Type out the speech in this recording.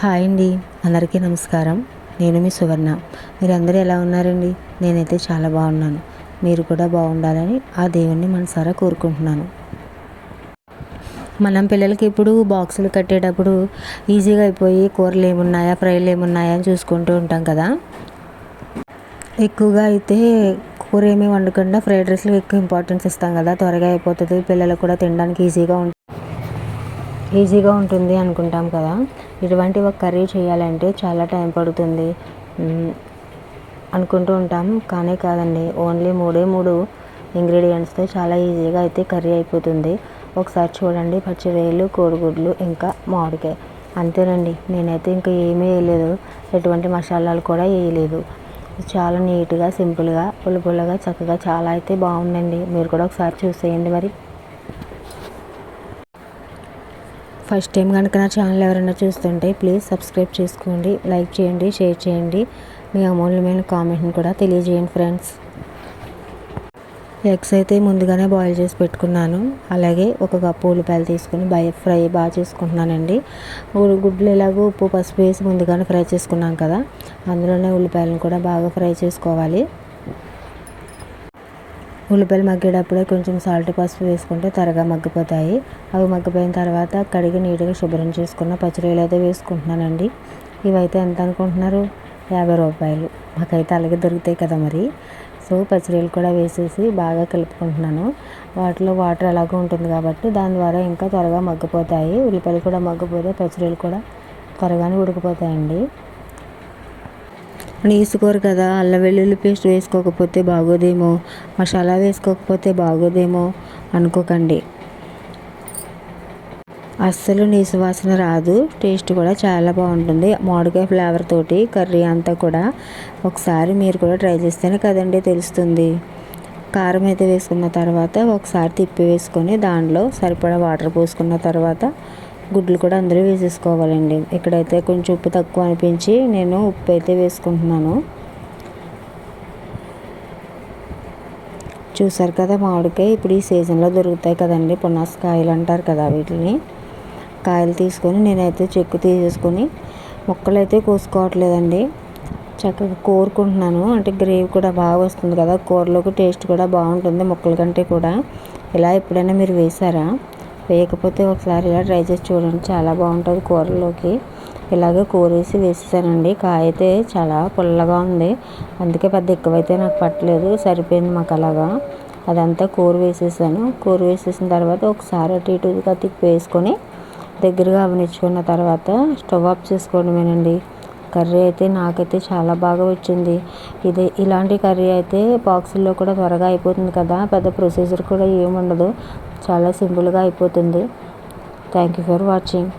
Hi అండి. అందరికీ నమస్కారం. నేను మీ సువర్ణ. మీరందరూ ఎలా ఉన్నారండి? నేనైతే చాలా బాగున్నాను. మీరు కూడా బాగుండాలని ఆ దేవుణ్ణి మనసారా కోరుకుంటున్నాను. మనం పిల్లలకి ఇప్పుడు బాక్సులు కట్టేటప్పుడు ఈజీగా అయిపోయి కూరలు ఏమున్నాయా ఫ్రైలు ఏమున్నాయా అని చూసుకుంటూ ఉంటాం కదా. ఎక్కువగా అయితే కూర ఏమీ వండకుండా ఫ్రైడ్ రైస్లో ఎక్కువ ఇంపార్టెన్స్ ఇస్తాం కదా. త్వరగా అయిపోతుంది పిల్లలకు కూడా తినడానికి ఈజీగా ఉంటుంది ఈజీగా ఉంటుంది అనుకుంటాం కదా. ఇటువంటి ఒక కర్రీ చేయాలంటే చాలా టైం పడుతుంది. అనుకుంటూ ఉంటాం. కానీ కాదండి ఓన్లీ మూడే మూడు ఇంగ్రీడియంట్స్తో చాలా ఈజీగా అయితే కర్రీ అయిపోతుంది. ఒకసారి చూడండి పచ్చిరొయ్యలు కోడిగుడ్లు ఇంకా మామిడికాయ. అంతేనండి నేనైతే ఇంకా ఏమీ వేయలేదు. ఎటువంటి మసాలాలు కూడా వేయలేదు. చాలా నీట్గా సింపుల్గా పుల్ల పుల్లగా చక్కగా చాలా అయితే బాగుందండి. మీరు కూడా ఒకసారి చూసేయండి మరి. ఫస్ట్ టైం కనుక నా ఛానల్ ఎవరైనా చూస్తుంటే ప్లీజ్ సబ్స్క్రైబ్ చేసుకోండి లైక్ చేయండి షేర్ చేయండి. మీ అమూల్యమైన కామెంట్ని కూడా తెలియజేయండి ఫ్రెండ్స్. ఎగ్స్ అయితే ముందుగానే బాయిల్ చేసి పెట్టుకున్నాను. అలాగే ఒక కప్పు ఉల్లిపాయలు తీసుకుని బై ఫ్రై బాగా చేసుకుంటున్నానండి. గుడ్లు ఎలాగో ఉప్పు పసుపు వేసి ముందుగానే ఫ్రై చేసుకున్నాం కదా. అందులోనే ఉల్లిపాయలను కూడా బాగా ఫ్రై చేసుకోవాలి. ఉల్లిపాయలు మగ్గేటప్పుడే కొంచెం సాల్ట్ పసుపు వేసుకుంటే త్వరగా మగ్గిపోతాయి. అవి మగ్గిపోయిన తర్వాత కడిగి నీట్గా శుభ్రం చేసుకున్న పచ్చిరొయ్యలు అయితే వేసుకుంటున్నానండి. ఇవైతే ఎంత అనుకుంటున్నారు? యాభై రూపాయలు. మాకైతే అలాగే దొరుకుతాయి కదా మరి. సో పచ్చిరొయ్యలు కూడా వేసేసి బాగా కలుపుకుంటున్నాను. వాటిలో వాటర్ అలాగే ఉంటుంది కాబట్టి దాని ద్వారా ఇంకా త్వరగా మగ్గిపోతాయి. ఉల్లిపాయలు కూడా మగ్గిపోతే పచ్చిరొయ్యలు కూడా త్వరగానే ఉడికిపోతాయండి. నీసుకోరు కదా. అల్లం వెల్లుల్లి పేస్ట్ వేసుకోకపోతే బాగోదేమో. మసాలా వేసుకోకపోతే బాగోదేమో అనుకోకండి. అస్సలు నీసు వాసన రాదు. టేస్ట్ కూడా చాలా బాగుంటుంది. మామిడికాయ ఫ్లేవర్ తోటి కర్రీ అంతా కూడా ఒకసారి మీరు కూడా ట్రై చేస్తేనే కదండి తెలుస్తుంది. కారం అయితే వేసుకున్న తర్వాత ఒకసారి తిప్పి వేసుకొని దాంట్లో సరిపడా వాటర్ పోసుకున్న తర్వాత గుడ్లు కూడా అందులో వేసేసుకోవాలండి. ఇక్కడైతే కొంచెం ఉప్పు తక్కువ అనిపించి నేను ఉప్పు అయితే వేసుకుంటున్నాను. చూసారు కదా మామిడికాయ ఇప్పుడు ఈ సీజన్లో దొరుకుతాయి కదండి. పునాస కాయలు అంటారు కదా వీటిని. కాయలు తీసుకొని నేనైతే చెక్కు తీసేసుకొని ముక్కలు అయితే కోసుకోవట్లేదండి. చక్కగా కోరుకుంటున్నాను. అంటే గ్రేవీ కూడా బాగా వస్తుంది కదా. కూరలోకి టేస్ట్ కూడా బాగుంటుంది ముక్కల కంటే కూడా. ఇలా ఎప్పుడైనా మీరు వేసారా వేయకపోతే ఒకసారి ఇలా ట్రై చేసి చూడండి. చాలా బాగుంటుంది కూరలోకి ఇలాగే కూర వేసి వేసేసానండి. కాయ అయితే చాలా పుల్లగా ఉంది. అందుకే పెద్ద ఎక్కువైతే నాకు పట్టలేదు. సరిపోయింది మాకు అలాగా. అదంతా కూర వేసేసాను. కూర వేసేసిన తర్వాత ఒకసారి అటు ఇటుగా తిప్పి వేసుకొని దగ్గరగా అవనిచ్చుకున్న తర్వాత స్టవ్ ఆఫ్ చేసుకోవడమేనండి. కర్రీ అయితే నాకైతే చాలా బాగా వచ్చింది. ఇది ఇలాంటి కర్రీ అయితే బాక్సుల్లో కూడా త్వరగా అయిపోతుంది కదా. పెద్ద ప్రొసీజర్ కూడా ఏముండదు. చాలా సింపుల్గా అయిపోతుంది. Thank you for watching.